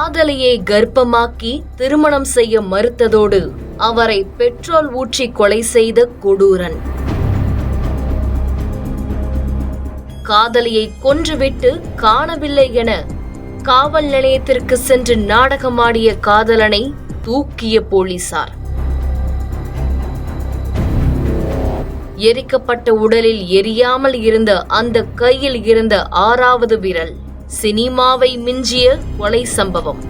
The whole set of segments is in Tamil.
காதலியை கர்ப்பமாக்கி திருமணம் செய்ய மறுத்ததோடு அவரை பெட்ரோல் ஊற்றி கொலை செய்த கொடூரன். காதலியை கொன்றுவிட்டு காணவில்லை என காவல் நிலையத்திற்கு சென்று நாடகமாடிய காதலனை தூக்கிய போலீசார். எரிக்கப்பட்ட உடலில் எரியாமல் இருந்த அந்த கையில் இருந்த ஆறாவது விரல். சினிமாவை மிஞ்சிய கொலை சம்பவம்.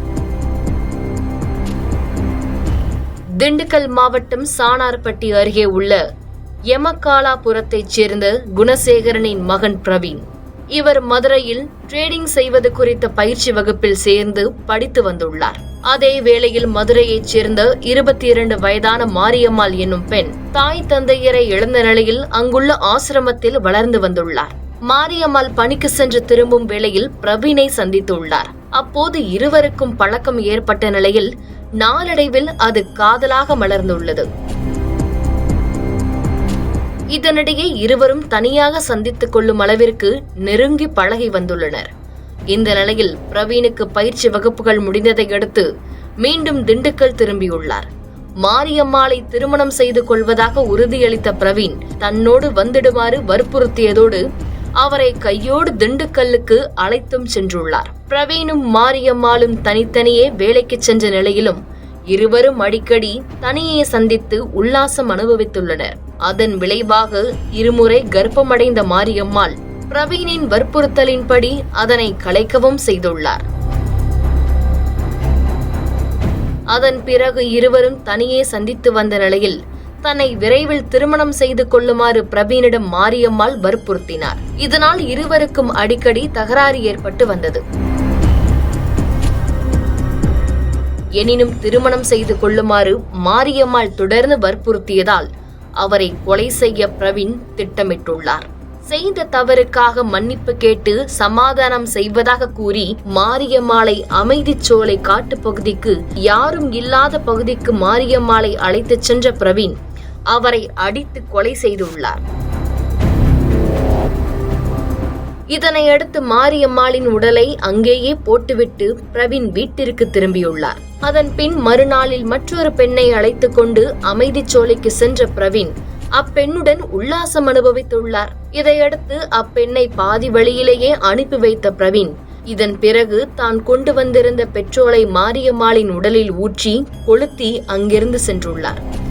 திண்டுக்கல் மாவட்டம் சாணார்பட்டி அருகே உள்ள எமக்காலாபுரத்தைச் சேர்ந்த குணசேகரனின் மகன் பிரவீன். இவர் மதுரையில் ட்ரேடிங் செய்வது குறித்த பயிற்சி வகுப்பில் சேர்ந்து படித்து வந்துள்ளார். அதே வேளையில் மதுரையைச் சேர்ந்த இருபத்தி இரண்டு வயதான மாரியம்மாள் என்னும் பெண் தாய் தந்தையரை இழந்த நிலையில் அங்குள்ள ஆசிரமத்தில் வளர்ந்து வந்துள்ளார். மாரியம்மாள் பணிக்கு சென்று திரும்பும் வேளையில் பிரவீனை சந்தித்துள்ளார். அப்போது இருவருக்கும் பழக்கம் ஏற்பட்ட நிலையில் நாளடைவில் அது காதலாக மலர்ந்துள்ளது. இதனிடையே இருவரும் தனியாக சந்தித்துக் கொள்ளும் அளவிற்கு நெருங்கி பழகி வந்துள்ளனர். இந்த நிலையில் பிரவீனுக்கு பயிற்சி வகுப்புகள் முடிந்ததை அடுத்து மீண்டும் திண்டுக்கல் திரும்பியுள்ளார். மாரியம்மாளை திருமணம் செய்து கொள்வதாக உறுதியளித்த பிரவீன் தன்னோடு வந்திடுமாறு வற்புறுத்தியதோடு அவரை கையோடு திண்டுக்கல்லுக்கு அழைத்தும் சென்றுள்ளார். பிரவீனும் மாரியம்மாளும் தனித்தனியே வேலைக்கு சென்ற நிலையிலும் இருவரும் அடிக்கடி தனியே சந்தித்து உல்லாசம் அனுபவித்துள்ளனர். அதன் விளைவாக இருமுறை கர்ப்பமடைந்த மாரியம்மாள் பிரவீனின் வற்புறுத்தலின்படி அதனை கலைக்கவும் செய்துள்ளார். அதன் பிறகு இருவரும் தனியே சந்தித்து வந்த நிலையில் தன்னை விரைவில் திருமணம் செய்து கொள்ளுமாறு பிரவீனிடம் மாரியம்மாள் வற்புறுத்தினார். இதனால் இருவருக்கும் அடிக்கடி தகராறு ஏற்பட்டு வந்தது. எனினும் திருமணம் செய்து கொள்ளுமாறு மாரியம்மாள் தொடர்ந்து வற்புறுத்தியதால் அவரை கொலை செய்ய பிரவீன் திட்டமிட்டுள்ளார். செய்த தவறுக்காக மன்னிப்பு கேட்டு சமாதானம் செய்வதாக கூறி மாரியம்மாளை அமைதிச்சோலை காட்டுப்பகுதிக்கு யாரும் இல்லாத பகுதிக்கு மாரியம்மாளை அழைத்துச் சென்ற பிரவீன் அவரை அடித்து கொலை செய்துள்ளார். இதனையடுத்து மாரியம்மாளின் உடலை அங்கேயே போட்டுவிட்டு பிரவீன் வீட்டிற்கு திரும்பியுள்ளார். அதன் பின் மறுநாளில் மற்றொரு பெண்ணை அழைத்துக் கொண்டு அமைதி சோலைக்கு சென்ற பிரவீன் அப்பெண்ணுடன் உல்லாசம் அனுபவித்துள்ளார். இதையடுத்து அப்பெண்ணை பாதி வழியிலேயே அனுப்பி வைத்த பிரவீன் இதன் பிறகு தான் கொண்டு வந்திருந்த பெட்ரோலை மாரியம்மாளின் உடலில் ஊற்றி கொளுத்தி அங்கிருந்து சென்றுள்ளார்.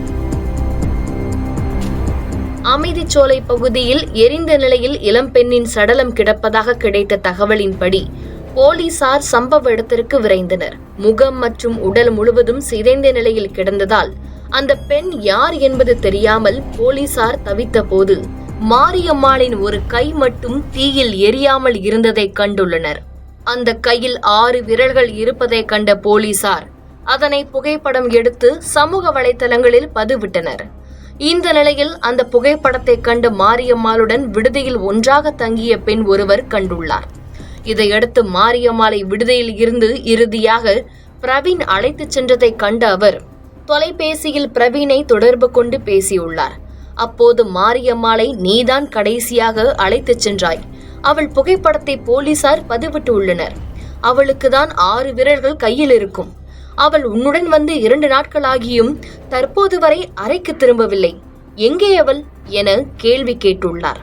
அமைதிச்சோலை பகுதியில் எரிந்த நிலையில் இளம்பெண்ணின் சடலம் கிடப்பதாக கிடைத்த தகவலின்படி போலீசார் சம்பவ இடத்திற்கு விரைந்தனர். முகம் மற்றும் உடல் முழுவதும் சிதைந்த நிலையில் கிடந்ததால் அந்த பெண் யார் என்பது தெரியாமல் போலீசார் தவித்த போது மாரியம்மாளின் ஒரு கை மட்டும் தீயில் எரியாமல் இருந்ததை கண்டுள்ளனர். அந்த கையில் ஆறு விரல்கள் இருப்பதை கண்ட போலீசார் அதனை புகைப்படம் எடுத்து சமூக வலைதளங்களில் பதிவிட்டனர். இந்த நிலையில் அந்த புகைப்படத்தை கண்டு மாரியம்மாளுடன் விடுதியில் ஒன்றாக தங்கிய பெண் ஒருவர் கண்டுள்ளார். இதையடுத்து மாரியம்மாளை விடுதியில் இருந்து இறுதியாக பிரவீன் அழைத்துச் சென்றதை கண்ட அவர் தொலைபேசியில் பிரவீனை தொடர்பு கொண்டு பேசியுள்ளார். அப்போது மாரியம்மாளை நீதான் கடைசியாக அழைத்துச் சென்றாய். அவள் புகைப்படத்தை போலீசார் பதிவிட்டு உள்ளனர் அவளுக்குதான் ஆறு விரல்கள் கையில் இருக்கும். அவள் உன்னுடன் வந்து இரண்டு நாட்களாகியும் தற்போது வரை அறைக்கு திரும்பவில்லை. எங்கே அவள்? என கேள்வி கேட்டுள்ளார்.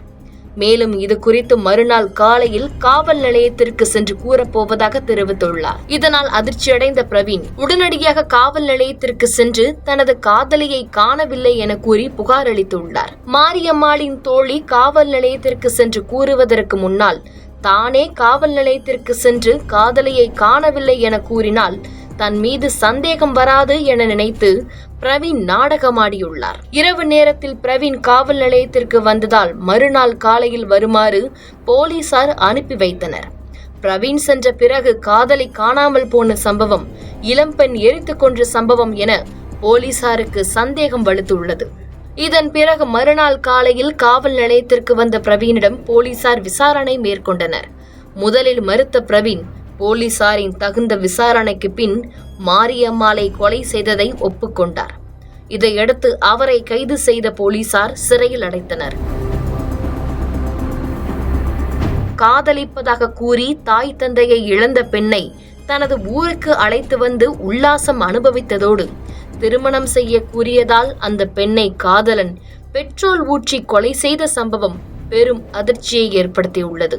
மேலும் இது குறித்து மறுநாள் காலையில் காவல் நிலையத்திற்கு சென்று கூறப்போவதாக தெரிவித்துள்ளார். இதனால் அதிர்ச்சியடைந்த பிரவீன் உடனடியாக காவல் நிலையத்திற்கு சென்று தனது காதலியை காணவில்லை என கூறி புகார் அளித்துள்ளார். மாரியம்மாளின் தோழி காவல் நிலையத்திற்கு சென்று கூறுவதற்கு முன்னால் தானே காவல் நிலையத்திற்கு சென்று காதலியை காணவில்லை என கூறினால் தன் மீது சந்தேகம் வராது என நினைத்து பிரவீன் நாடகமாடியுள்ளார். இரவு நேரத்தில் பிரவீன் காவல் நிலையத்திற்கு வந்ததால் மறுநாள் காலையில் வருமாறு போலீசார் அனுப்பி வைத்தனர். பிரவீன் சென்ற பிறகு காதலை காணாமல் போன சம்பவம் இளம்பெண் எரித்து கொன்ற சம்பவம் என போலீசாருக்கு சந்தேகம் வலுத்துள்ளது. இதன் பிறகு மறுநாள் காலையில் காவல் நிலையத்திற்கு வந்த பிரவீனிடம் போலீசார் விசாரணை மேற்கொண்டனர். முதலில் மறுத்த பிரவீன் போலீசாரின் தகுந்த விசாரணைக்கு பின் மாரியம்மாளை கொலை செய்ததை ஒப்புக்கொண்டார். இதையடுத்து அவரை கைது செய்த போலீசார் சிறையில் அடைத்தனர். காதலிப்பதாக கூறி தாய் தந்தையை இழந்த பெண்ணை தனது ஊருக்கு அழைத்து வந்து உல்லாசம் அனுபவித்ததோடு திருமணம் செய்ய கூறியதால் அந்த பெண்ணை காதலன் பெட்ரோல் ஊற்றி கொலை செய்த சம்பவம் பெரும் அதிர்ச்சியை ஏற்படுத்தியுள்ளது.